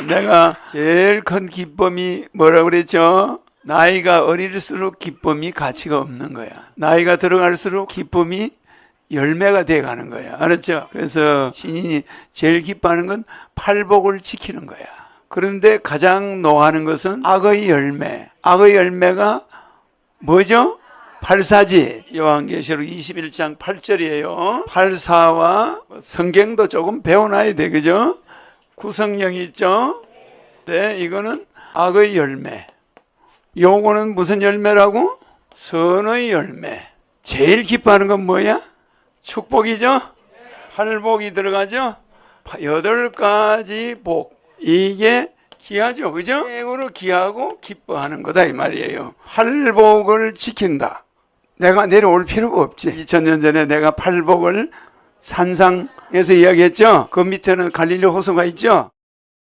어, 내가 제일 큰 기쁨이 뭐라 그랬죠? 나이가 어릴수록 기쁨이 가치가 없는 거야. 나이가 들어갈수록 기쁨이 열매가 돼 가는 거야. 알았죠? 그래서 신인이 제일 기뻐하는 건 팔복을 지키는 거야. 그런데 가장 노하는 것은 악의 열매. 악의 열매가 뭐죠? 팔사지. 요한계시록 21장 8절이에요. 팔사와 성경도 조금 배워놔야 돼. 그죠? 구성령이 있죠? 네, 이거는 악의 열매. 요거는 무슨 열매라고? 선의 열매. 제일 기뻐하는 건 뭐야? 축복이죠? 팔복이 들어가죠? 파- 여덟 가지 복. 이게 기하죠. 그죠? 최고로 기하고 기뻐하는 거다 이 말이에요. 팔복을 지킨다. 내가 내려올 필요가 없지. 2000년 전에 내가 팔복을 산상에서 이야기했죠. 그 밑에는 갈릴리 호수가 있죠.